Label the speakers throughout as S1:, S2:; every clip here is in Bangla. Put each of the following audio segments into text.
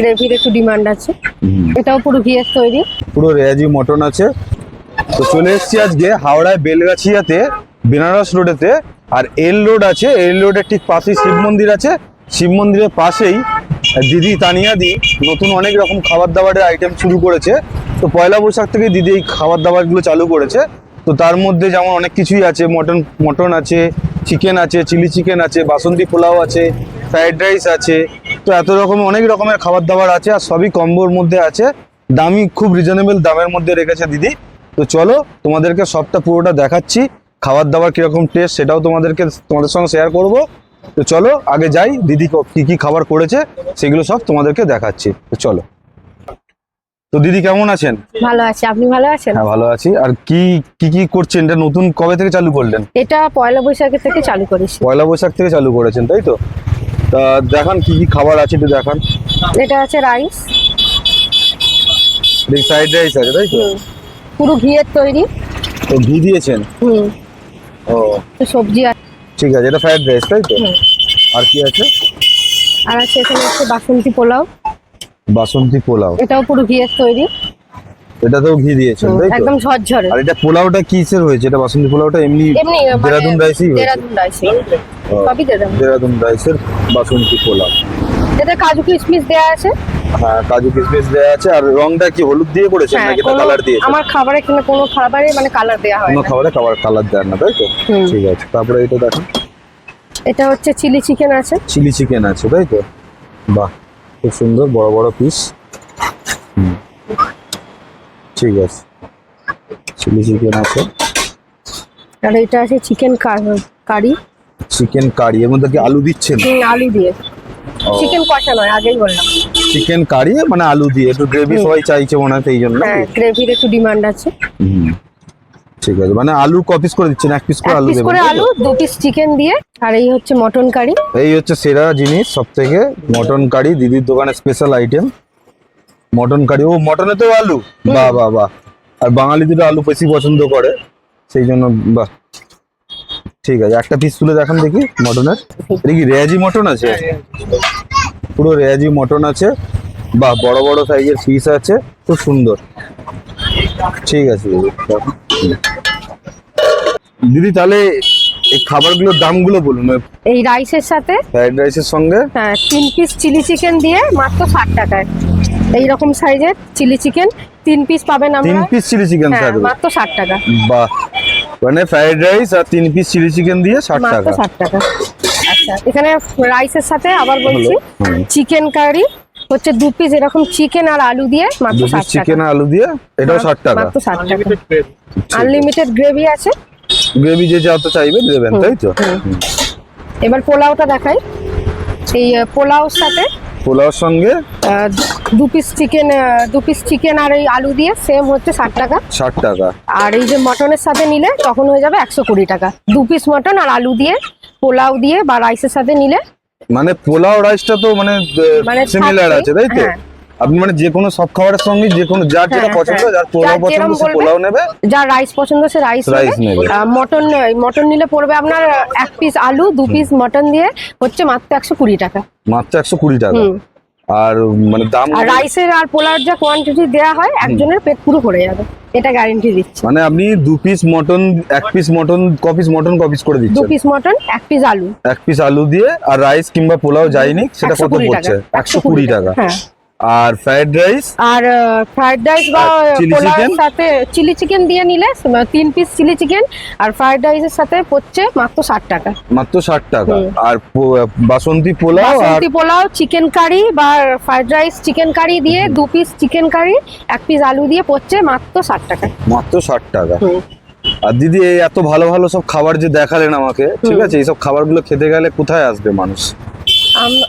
S1: গ্রেভির একটু ডিমান্ড আছে। এটাও পুরো ঘিয়ের তৈরি।
S2: পুরো রেয়াজি মটন আছে। তো চলে এসেছি আজকে হাওড়ায় বেলগাছিয়াতে বেনারস রোডেতে। আর এল রোড আছে এল রোডের ঠিক পাশেই শিব মন্দির আছে। শিব মন্দিরের পাশেই দিদি তানিয়া দি নতুন অনেক রকম খাবার দাবারের আইটেম শুরু করেছে। তো পয়লা বৈশাখ থেকে দিদি এই খাবার দাবারগুলো চালু করেছে। তো তার মধ্যে যেমন অনেক কিছুই আছে মটন মটন আছে চিকেন আছে চিলি চিকেন আছে বাসন্তী পোলাও আছে ফ্রাইড রাইস আছে তো এত রকম অনেক রকমের খাবার দাবার আছে আর সবই কম্বোর মধ্যে আছে। দামি খুব রিজনেবল দামের মধ্যে রেখেছে দিদি। তো চলো তোমাদেরকে সবটা পুরোটা দেখাচ্ছি খাবার দাবার কীরকম টেস্ট সেটাও তোমাদেরকে তোমাদের সঙ্গে শেয়ার করব। তো চলো আগে যাই দিদি ক- কি খাবার করেছে সেগুলো সব তোমাদেরকে দেখাচ্ছি। তো চলো। তো দিদি কেমন আছেন?
S1: ভালো আছে আপনি ভালো আছেন?
S2: হ্যাঁ ভালো আছি। আর কি কি কি করছেন? এটা নতুন কবে থেকে চালু করলেন?
S1: এটা পয়লা বৈশাখ থেকে চালু করেছি।
S2: পয়লা বৈশাখ থেকে চালু করেছেন তাই তো? তা দেখান কি কি খাবার আছে একটু দেখান।
S1: এটা আছে রাইস
S2: দেখি ফ্রাইড রাইস আছে তাই তো?
S1: পুরো ঘিয়ের তৈরি।
S2: তো ঘি দিয়েছেন?
S1: হুম।
S2: ও।
S1: তো সবজি আছে
S2: ঠিক আছে এটা ফ্রাইড রাইস তাই তো? আর কি আছে?
S1: আর আছে এখানে হচ্ছে বাসন্তী পোলাও।
S2: বাসন্তী পোলাও।
S1: এটাও পুরো ঘিয়ের তৈরি।
S2: এটাতেও ঘি দিয়েছেন তাই তো?
S1: একদম ঝরঝরে।
S2: আর এটা পোলাওটা কিসের হয়েছে? এটা বাসন্তী পোলাওটা এমনি
S1: মানে
S2: দেরাদুন রাইসই হয়েছে?
S1: দেরাদুন রাইস
S2: ও,
S1: সবই দেরাদুন।
S2: দেরাদুন রাইসের বাসন্তী পোলাও।
S1: এতে কাজু কিশমিশ দেওয়া আছে।
S2: হ্যাঁ কাজু কিশমিশ দেওয়া আছে। আর রংটা কি হলুদ দিয়ে করেছেন
S1: হ্যাঁ
S2: নাকি
S1: কোনো-
S2: কালার দিয়েছে
S1: আমার খাবারে কিনা কোনো খাবারে মানে কালার দেওয়া হয়
S2: কোনো খাবারে খাবার কালার দেন না তাই তো? ঠিক আছে তারপরে এটা দেখেন।
S1: এটা হচ্ছে চিলি চিকেন আছে।
S2: চিলি চিকেন আছে তাই তো? বাহ খুব সুন্দর বড় বড় পিস ঠিক আছে। চিলি চিকেন আছে।
S1: আর এটা আছে চিকেন কারি।
S2: চিকেন কারি এর মধ্যে কি আলু দিচ্ছেন?
S1: আলু দিয়ে। চিকেন কষা নয় আগেই বললাম।
S2: চিকেন কারি মানে আলু দিয়ে একটু গ্রেভি। সবাই চাইছে মনে হয় সেই জন্য
S1: হ্যাঁ গ্রেভির একটু ডিমান্ড আছে।
S2: ঠিক আছে। মানে আলু ক পিস করে দিচ্ছেন? এক পিস করে আলু দেবেন
S1: করে আলু দু পিস চিকেন দিয়ে আর এই হচ্ছে মটন কারি
S2: এই হচ্ছে সেরা জিনিস সব থেকে মটন কারি দিদির দোকানে স্পেশাল আইটেম মটন কারি। ও মটনেতেও আলু। বাহ বাহ বাহ। আর বাঙালিদের আলু বেশি পছন্দ করে। সেই জন্য বাহ। ঠিক আছে একটা পিস তুলে দেখান দেখি মটনের। এটা কি রেয়াজি মটন আছে? পুরো রেয়াজি মটন আছে। বাহ বড় বড় সাইজের পিস আছে। খুব সুন্দর। ঠিক আছে। দিদি তাহলে এই খাবারগুলোর দামগুলো বলুন।
S1: এই রাইসের সাথে?
S2: ফ্রাইড রাইসের সঙ্গে?
S1: হ্যাঁ তিন পিস চিলি চিকেন দিয়ে মাত্র ষাট টাকায়। এই রকম সাইজের চিলি চিকেন তিন পিস পাবেন আমরা।
S2: তিন পিস চিলি চিকেন থাকবে।
S1: মাত্র ষাট টাকা।
S2: বাহ। মানে ফ্রাইড রাইস আর তিন পিস চিলি চিকেন দিয়ে ষাট
S1: মাত্র
S2: টাকা।
S1: ষাট টাকা। আচ্ছা এখানে রাইসের সাথে আবার বলছি চিকেন কারি হচ্ছে দু পিস এরকম চিকেন আর আলু দিয়ে মাত্র
S2: দু পিস
S1: ষাট টাকা।
S2: চিকেন আলু দিয়ে এটাও ষাট টাকা।
S1: মাত্র ষাট টাকা। আনলিমিটেড গ্রেভি আছে।
S2: গ্রেভি যে যত চাইবে দেবেন তাই তো?
S1: এবার পোলাওটা দেখাই। এই পোলাওর সাথে
S2: পোলাওর সঙ্গে
S1: দু পিস চিকেন দু পিস চিকেন আর এই আলু দিয়ে সেম হচ্ছে ষাট টাকা।
S2: ষাট টাকা।
S1: আর এই যে মটনের সাথে নিলে তখন হয়ে যাবে একশো কুড়ি টাকা। দু পিস মটন আর আলু দিয়ে পোলাও দিয়ে বা রাইসের সাথে নিলে
S2: মানে পোলাও রাইসটা তো মানে
S1: মানে
S2: সিমিলার আছে তাই তো?
S1: হ্যাঁ।
S2: আপনি মানে যে কোনো সব খাবারের সঙ্গে যে কোনো যার যেটা
S1: হ্যাঁ,
S2: পছন্দ
S1: হ্যাঁ।
S2: যার পোলাও পছন্দ সে পোলাও নেবে।
S1: যার রাইস পছন্দ সে রাইস
S2: নেবে।
S1: মটন মটন নিলে পড়বে আপনার এক পিস আলু দু পিস মটন দিয়ে হচ্ছে মাত্র একশো কুড়ি টাকা।
S2: মাত্র একশো কুড়ি টাকা। আর মানে দাম
S1: আর রাইসের আর পোলার যা কোয়ান্টিটি দেয়া হয় একজনের পেট পুরো ভরে যাবে। এটা গ্যারান্টি দিচ্ছি।
S2: মানে আপনি দু পিস মটন এক পিস মটন ক পিস মটন ক পিস করে
S1: দু পিস মটন এক পিস আলু।
S2: এক পিস আলু দিয়ে আর রাইস কিংবা পোলাও যায়নি সেটা কত পড়ছে?
S1: টাকা
S2: একশো কুড়ি টাকা।
S1: হ্যাঁ।
S2: আর ফ্রাইড রাইস
S1: আর ফ্রাইড রাইস বা
S2: chili
S1: সাথে চিলি চিকেন দিয়ে নিলে তিন পিস চিলি চিকেন আর ফ্রাইড রাইসের সাথে পড়ছে মাত্র ষাট টাকা।
S2: মাত্র ষাট টাকা। আর বাসন্তী পোলাও আর
S1: বাসন্তী পোলাও চিকেন কারি বা ফ্রাইড রাইস চিকেন কারি দিয়ে দু পিস চিকেন কারি এক পিস আলু দিয়ে পড়ছে মাত্র ষাট টাকা।
S2: মাত্র ষাট টাকা। আর দিদি এই এত ভালো ভালো সব খাবার যে দেখালেন আমাকে ঠিক। আছে? এইসব খাবারগুলো খেতে গেলে কোথায় আসবে মানুষ?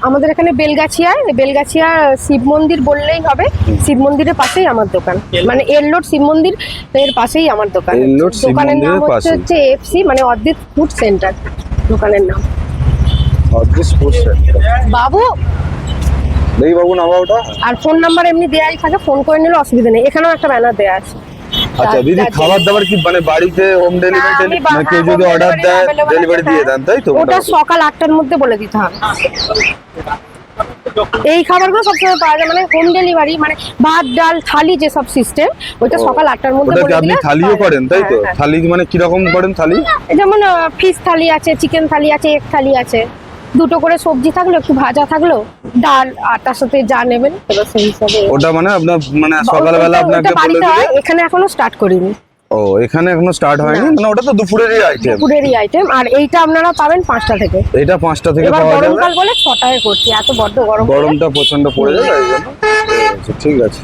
S1: আমাদের এখানে বেলগাছিয়ায় বেলগাছিয়া শিব মন্দির বললেই হবে। শিব মন্দিরের পাশেই আমার দোকান। মানে এরলোড শিব মন্দির এর পাশেই আমার দোকান। দোকানের নাম হচ্ছে। হচ্ছে এফসি মানে অদ্রিত ফুড সেন্টার। দোকানের নাম। বাবু!
S2: দেখি বাবু নামা ওটা
S1: আর ফোন নাম্বার এমনি দেয়াই থাকে ফোন করে নিলে অসুবিধা নেই। এখানেও একটা ব্যানার দেয়া আছে।
S2: আচ্ছা দিদি খাবার দাবার কি মানে বাড়িতে হোম ডেলিভারি মানে কেউ যদি অর্ডার দেয় ডেলিভারি দিয়ে
S1: হ্যাঁ।
S2: দেন তাই তো
S1: ওটা সকাল আটটার মধ্যে বলে দিতে হবে। এই খাবারগুলো সবসময় পাওয়া যায় মানে হোম ডেলিভারি মানে ভাত ডাল থালি যে সব সিস্টেম ওইটা সকাল আটটার মধ্যে
S2: ওটা কি আপনি থালিও করেন তাই তো?
S1: হ্যাঁ, হ্যাঁ।
S2: থালি মানে কীরকম করেন থালি?
S1: যেমন ফিশ থালি আছে চিকেন থালি আছে এগ থালি আছে। দুটো করে সবজি থাকল একটু ভাজা থাকল ডাল আর তার সাথে যা নেবেন এবার সেই হিসাবে।
S2: ওটা মানে আপনার মানে সকালবেলা আপনাকে বলে দিলে?
S1: এখানে এখনও স্টার্ট করিনি।
S2: ও এখানে এখনও স্টার্ট হয়নি? মানে ওটা তো দুপুরেরই আইটেম
S1: দুপুরেরই আইটেম আর এইটা আপনারা পাবেন পাঁচটা থেকে।
S2: এটা পাঁচটা থেকে
S1: এবার
S2: পাওয়া যাবে?
S1: গরমকাল বলে ছটায় করছি এত বড্ড গরম
S2: গরমটা প্রচণ্ড পড়ে ঠিক আছে।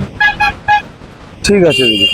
S2: ঠিক আছে দিদি।